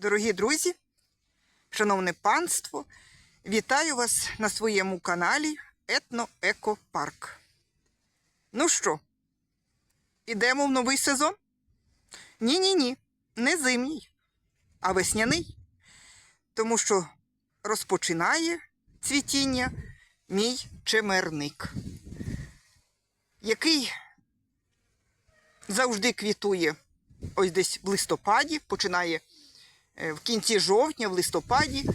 Дорогі друзі, шановне панство, вітаю вас на своєму каналі Етно-Еко-Парк. Ну що, ідемо в новий сезон? Ні-ні ні, не зимній, а весняний. Тому що розпочинає цвітіння мій чемерник, який завжди квітує ось десь в листопаді, починає в кінці жовтня, в листопаді,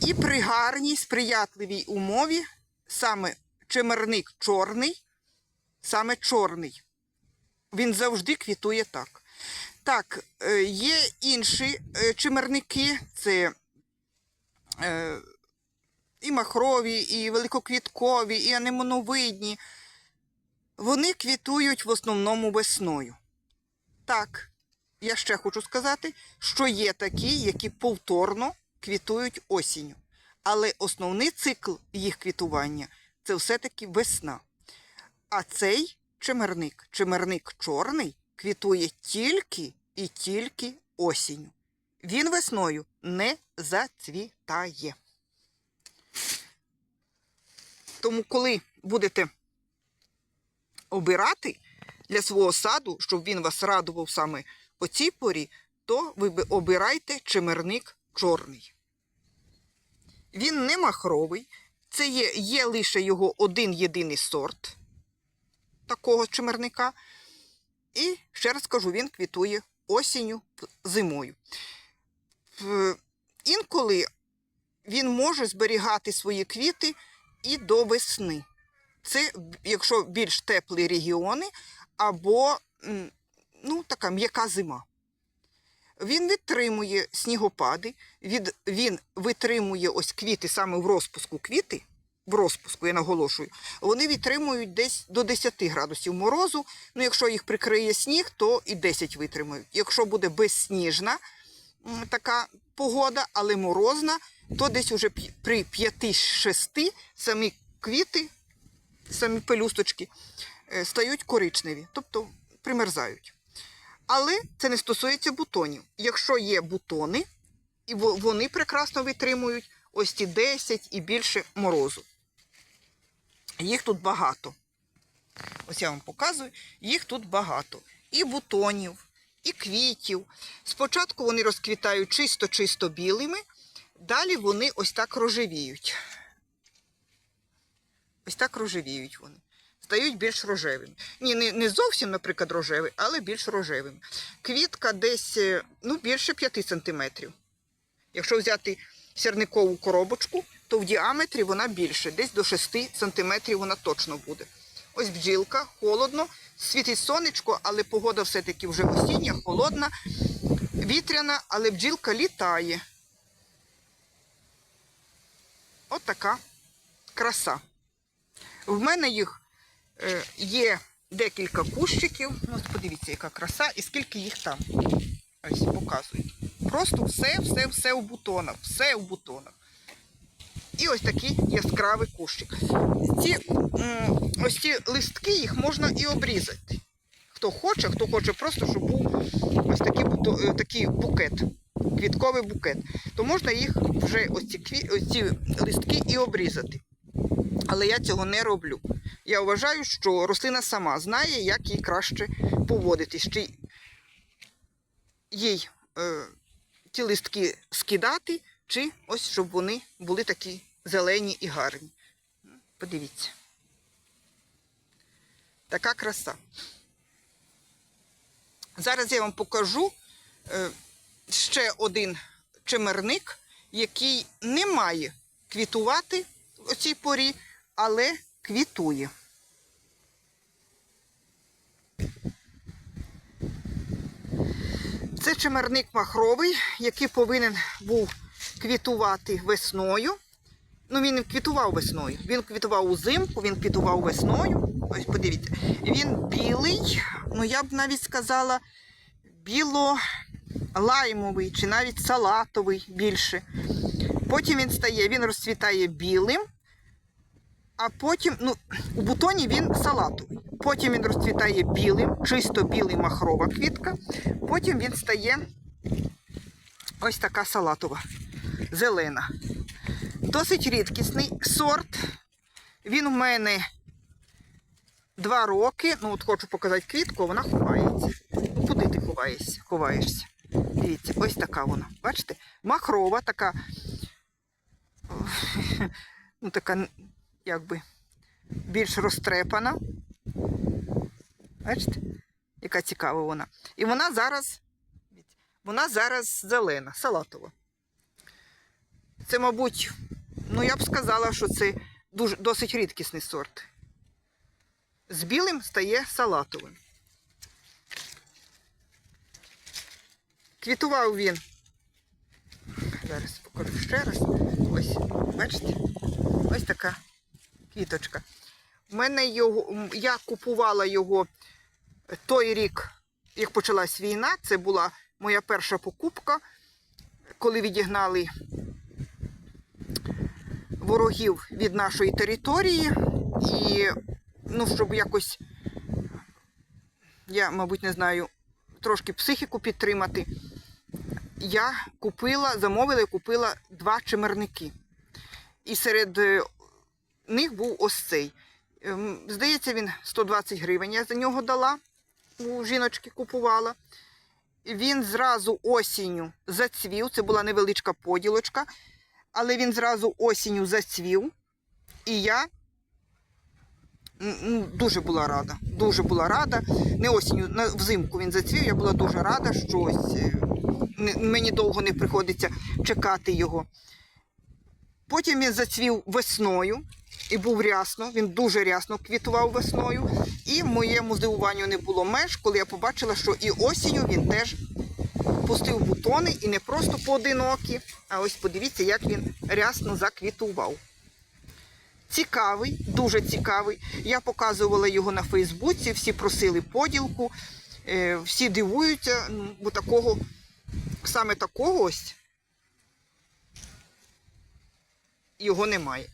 і при гарній, сприятливій умові саме чемерник чорний, саме чорний. Він завжди квітує так. Так, е, є інші е, чимерники, це е, і махрові, і великоквіткові, і анемоновидні. Вони квітують в основному весною. Так, я ще хочу сказати, що є такі, які повторно квітують осінню. Але основний цикл їх квітування це все-таки весна. А цей чимерник, чимерник чорний, квітує тільки і тільки осінню. Він весною не зацвітає. Тому, коли будете обирати для свого саду, щоб він вас радував саме по цій порі, то ви обирайте чимерник чорний. Він не махровий, це є, є лише його один єдиний сорт такого чимерника. І ще раз кажу, він квітує осінню, зимою. Інколи він може зберігати свої квіти і до весни. Це якщо більш теплі регіони або ну, така м'яка зима. Він витримує снігопади, від, він витримує ось квіти саме в розпуску квіти, в розпуску, я наголошую, вони витримують десь до 10 градусів морозу. Ну, якщо їх прикриє сніг, то і 10 витримають. Якщо буде безсніжна така погода, але морозна, то десь уже при 5-6 самі квіти, самі пелюсточки стають коричневі, тобто примерзають. Але це не стосується бутонів. Якщо є бутони, і вони прекрасно витримують ось ці 10 і більше морозу. Їх тут багато. Ось я вам показую, їх тут багато. І бутонів, і квітів. Спочатку вони розквітають чисто-чисто білими, далі вони ось так рожевіють. Ось так рожевіють вони. Стають більш рожевими. Ні, не, не зовсім, наприклад, рожевий, але більш рожевими. Квітка десь е, ну, більше 5 сантиметрів. Якщо взяти сірникову коробочку, то в діаметрі вона більше, десь до 6 сантиметрів вона точно буде. Ось бджілка, холодно, світить сонечко, але погода все-таки вже осіння, холодна, вітряна, але бджілка літає. От краса. В мене їх є декілька кущиків. Ну, Ось подивіться, яка краса, і скільки їх там. Ось показую. Просто все, все, все у бутонах, все у бутонах. І ось такий яскравий кущик. Ці, ось ці листки їх можна і обрізати. Хто хоче, хто хоче просто, щоб був ось такий, е, такий букет, квітковий букет, то можна їх вже ось ці, ось ці листки і обрізати. Але я цього не роблю. Я вважаю, що рослина сама знає, як їй краще поводитись. Чи їй е, ті листки скидати, чи ось щоб вони були такі зелені і гарні. Подивіться. Така краса. Зараз я вам покажу е, ще один чимерник, який не має квітувати в цій порі, але квітує. Це чимерник махровий, який повинен був квітувати весною. Ну, він квітував весною. Він квітував узимку, він квітував весною. Ось подивіться. Він білий, ну я б навіть сказала, біло-лаймовий чи навіть салатовий більше. Потім він стає, він розцвітає білим, а потім, ну, у бутоні він салатовий. Потім він розцвітає білим, чисто білий махрова квітка. Потім він стає ось така салатова, зелена. Досить рідкісний сорт. Він у мене два роки. Ну, от хочу показати квітку, вона ховається. Ну, куди ти ховаєшся? ховаєшся? Дивіться, ось така вона. Бачите? Махрова, така, ну, така, якби, більш розтрепана. Бачите? Яка цікава вона. І вона зараз, вона зараз зелена, салатова. Це, мабуть, ну я б сказала, що це дуже, досить рідкісний сорт. З білим стає салатовим. Квітував він. Зараз покажу ще раз. Ось, бачите? Ось така квіточка. Мене його, я купувала його той рік, як почалась війна. Це була моя перша покупка, коли відігнали ворогів від нашої території. І, ну, щоб якось, я, мабуть, не знаю, трошки психіку підтримати, я купила, замовила і купила два чимерники. І серед е, них був ось цей. Ем, Здається, він 120 гривень я за нього дала, у жіночки купувала. Він зразу осінню зацвів, це була невеличка поділочка, але він зразу осінню зацвів. І я ну, дуже була рада. Дуже була рада. Не осінню, взимку він зацвів. Я була дуже рада, що е, мені довго не приходиться чекати його. Потім він зацвів весною і був рясно. Він дуже рясно квітував весною. І моєму здивуванню не було меж, коли я побачила, що і осінню він теж пустив бутони і не просто поодинокі, а ось подивіться, як він рясно заквітував. Цікавий, дуже цікавий. Я показувала його на Фейсбуці, всі просили поділку, е, всі дивуються, ну, бо такого, саме такого ось його немає.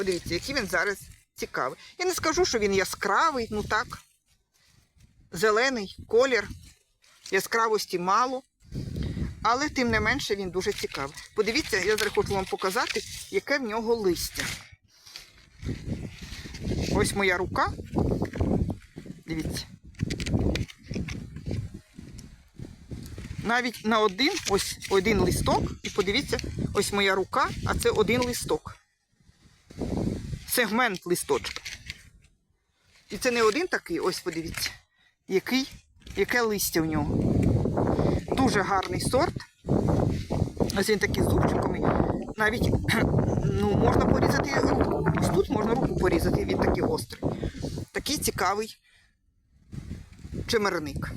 Подивіться, який він зараз цікавий. Я не скажу, що він яскравий, ну так. Зелений колір, яскравості мало. Але тим не менше він дуже цікавий. Подивіться, я зараз хочу вам показати, яке в нього листя. Ось моя рука. Дивіться. Навіть на один, ось один листок, і подивіться, ось моя рука, а це один листок. Сегмент листочка. І це не один такий, ось подивіться, який, яке листя в нього. Дуже гарний сорт. Ось він такий з зубчиками. Навіть ну, можна порізати руку. Ось тут можна руку порізати, він такий гострий. Такий цікавий чимерник.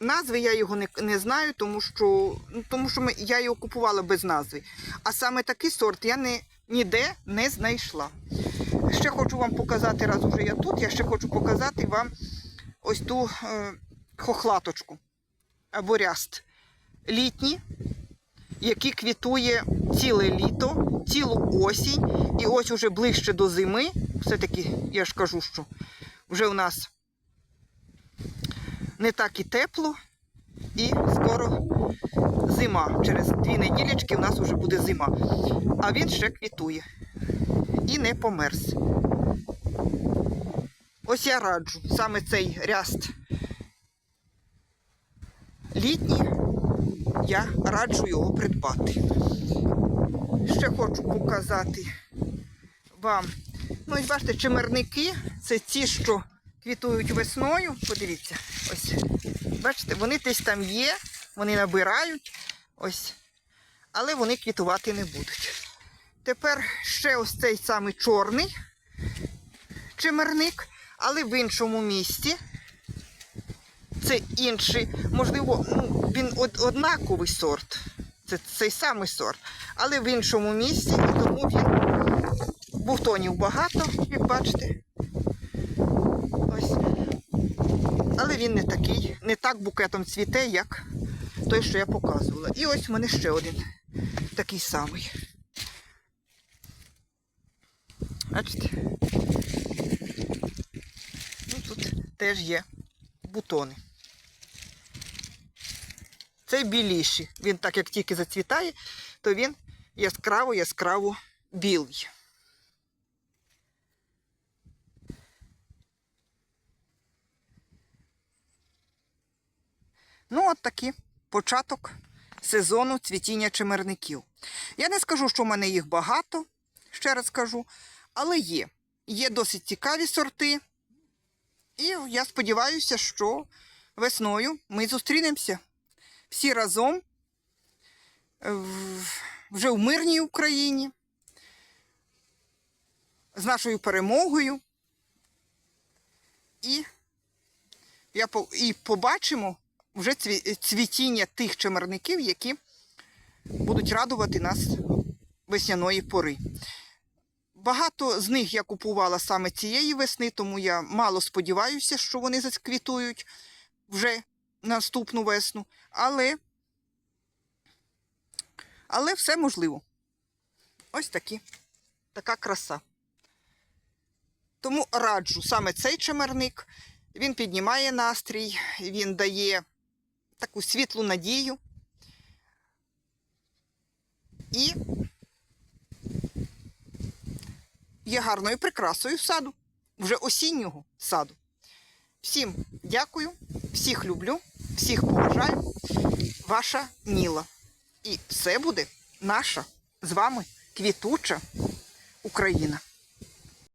Назви я його не, не знаю, тому що, ну, тому що ми, я його купувала без назви. А саме такий сорт я не, ніде не знайшла. Ще хочу вам показати, раз уже я тут, я ще хочу показати вам ось ту е, хохлаточку або ряст літній, який квітує ціле літо, цілу осінь. І ось уже ближче до зими, все-таки я ж кажу, що вже у нас не так і тепло, і скоро зима. Через дві неділячки у нас вже буде зима. А він ще квітує і не померз. Ось я раджу саме цей ряст літній, я раджу його придбати. Ще хочу показати вам. Ну, ось бачите, чимерники це ті, що квітують весною. Подивіться, ось. Бачите, вони десь там є, вони набирають. Ось. Але вони квітувати не будуть. Тепер ще ось цей самий чорний чимерник, але в іншому місці. Це інший, можливо, ну, він од- однаковий сорт. Це цей самий сорт, але в іншому місці, і тому він бутонів багато, як бачите. Ось. Але він не такий, не так букетом цвіте, як той, що я показувала. І ось в мене ще один такий самий. Бачите? Ну, тут теж є бутони. Цей біліший. Він так як тільки зацвітає, то він яскраво-яскраво білий. Ну, от такий початок сезону цвітіння чимерників. Я не скажу, що в мене їх багато, ще раз кажу, але є. Є досить цікаві сорти. І я сподіваюся, що весною ми зустрінемося всі разом вже в мирній Україні з нашою перемогою. І, я, і побачимо вже цвітіння тих чимерників, які будуть радувати нас весняної пори. Багато з них я купувала саме цієї весни, тому я мало сподіваюся, що вони зацквітують вже наступну весну. Але, але все можливо. Ось такі, така краса. Тому раджу саме цей чимерник. Він піднімає настрій, він дає таку світлу надію. І є гарною прикрасою саду, вже осіннього саду. Всім дякую, всіх люблю, всіх поважаю. Ваша Ніла. І все буде наша з вами квітуча Україна.